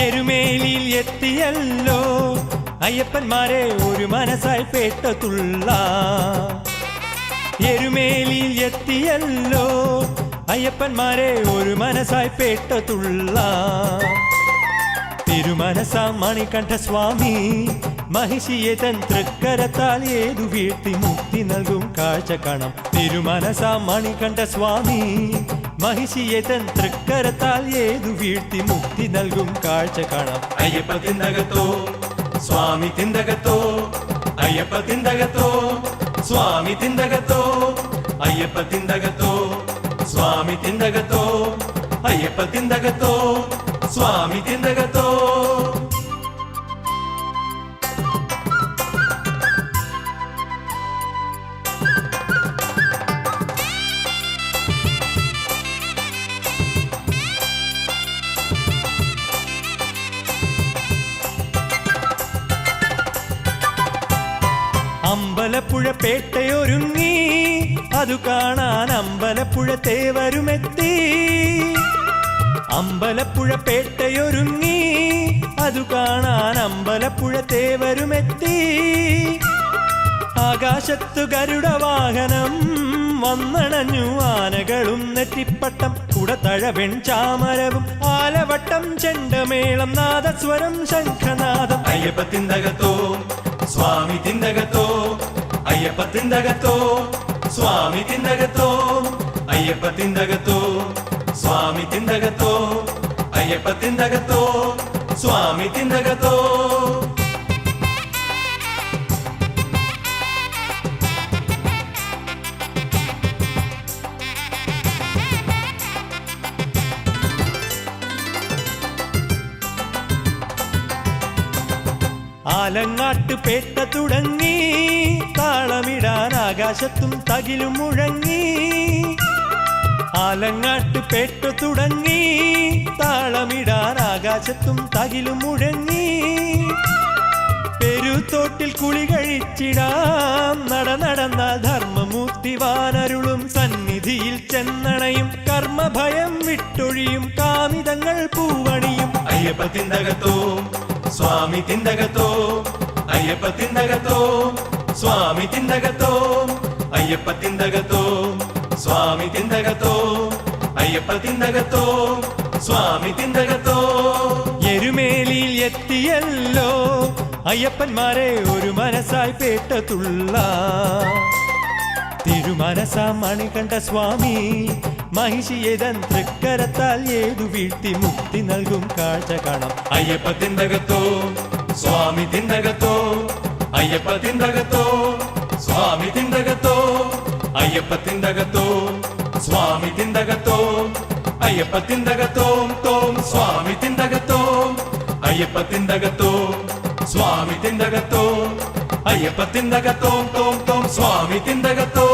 എരുമേലിയിൽ എത്തിയല്ലോ. അയ്യപ്പന്മാരെ ഒരു മനസ്സായി പേട്ടത്തുള്ള എരുമേലിയിൽ എത്തിയല്ലോ. അയ്യപ്പന്മാരെ ഒരു മനസ്സായി പേട്ടത്തുള്ള തിരുമനസ മണികണ്ഠ സ്വാമി മഹിഷിയെ തൻ തൃക്കരത്താൽ ഏതു വീഴ്ത്തി മുക്തി നൽകും കാഴ്ച കാണാം. തിരുമനസ മണികണ്ഠ സ്വാമി മഹിഷിയെ തൻ തൃക്കരത്താൽ ഏതു വീഴ്ത്തി മുക്തി നൽകും കാഴ്ച കാണാം അയ്യപ്പ തിന്തകത്തോ സ്വാമി തിന്തകത്തോ അയ്യപ്പ തിന്തകത്തോ സ്വാമി തിന്തകത്തോ അയ്യപ്പ തിന്തകത്തോ സ്വാമി തിന്തകത്തോ അയ്യപ്പ തിന്തകത്തോ സ്വാമി തിന്തകത്തോ അമ്പലപ്പുഴ പേട്ടയൊരുങ്ങി അതു കാണാൻ അമ്പലപ്പുഴ തേവരുമെത്തി അമ്പലപ്പുഴ പേട്ടയൊരുങ്ങി അതു കാണാൻ അമ്പലപ്പുഴ തേവരുമെത്തി ആകാശത്തു ഗരുഡവാഹനം വന്നണഞ്ഞു ആനകളും നെറ്റിപ്പട്ടം കുടത്തഴവെൺ ചാമരവും ആലവട്ടം ചെണ്ടമേളം നാദസ്വരം ശംഖനാദം. അയ്യപ്പ തിന്തകത്തോ സ്വാമി തിന്തകത്തോ അയ്യപ്പ തിന്തകത്തോ സ്വാമി തിന്തകത്തോ അയ്യപ്പ തിന്തകത്തോ സ്വാമി തിന്തകത്തോ അയ്യപ്പ തിന്തകത്തോ സ്വാമി തിന്തകത്തോ ആലങ്ങാട്ട് പേട്ട തുടങ്ങി താളമിടാൻ ആകാശത്തും തകിലും മുഴങ്ങി. ആലങ്ങാട്ട് പേട്ട തുടങ്ങി താളമിടാൻ ആകാശത്തും തകിലും മുഴങ്ങി. പെരുത്തോട്ടിൽ കുളി കഴിച്ചിടാം നട നടന്നാൽ ധർമ്മമൂർത്തി വാനരുളും സന്നിധിയിൽ ചെന്നണയും കർമ്മഭയം വിട്ടൊഴിയും കാമിതങ്ങൾ പൂവണിയും. അയ്യപ്പ തിന്തകത്തോ സ്വാമി തിന്തകത്തോ അയ്യപ്പ തിന്തകത്തോ സ്വാമി തിന്തകത്തോ അയ്യപ്പ തിന്തകത്തോ സ്വാമി തിന്തകത്തോ അയ്യപ്പ തിന്തകത്തോ സ്വാമി തിന്തകത്തോ എരുമേലിയിൽ എത്തിയല്ലോ അയ്യപ്പന്മാരെ ഒരു മനസ്സായി പേട്ടത്തുള്ള തിരുമനസ മണികണ്ഠ സ്വാമി മഹിഷിയെ തൻ തൃക്കരത്താൽ ഏതു വീഴ്ത്തി മുക്തി നൽകും? കാഴ്ച കാണാം. അയ്യപ്പ തിന്തകത്തോ സ്വാമി തിന്തകത്തോ അയ്യപ്പ തിന്തകത്തോ സ്വാമി തിന്തകത്തോ അയ്യപ്പ തിന്തകത്തോ സ്വാമി തിന്തകത്തോ അയ്യപ്പ തിന്തകത്തോം തോം സ്വാമി തിന്തകത്തോ അയ്യപ്പ തിന്തകത്തോ സ്വാമി തിന്തകത്തോ അയ്യപ്പ തിന്തകത്തോം തോം തോം സ്വാമി തിന്തകത്തോ.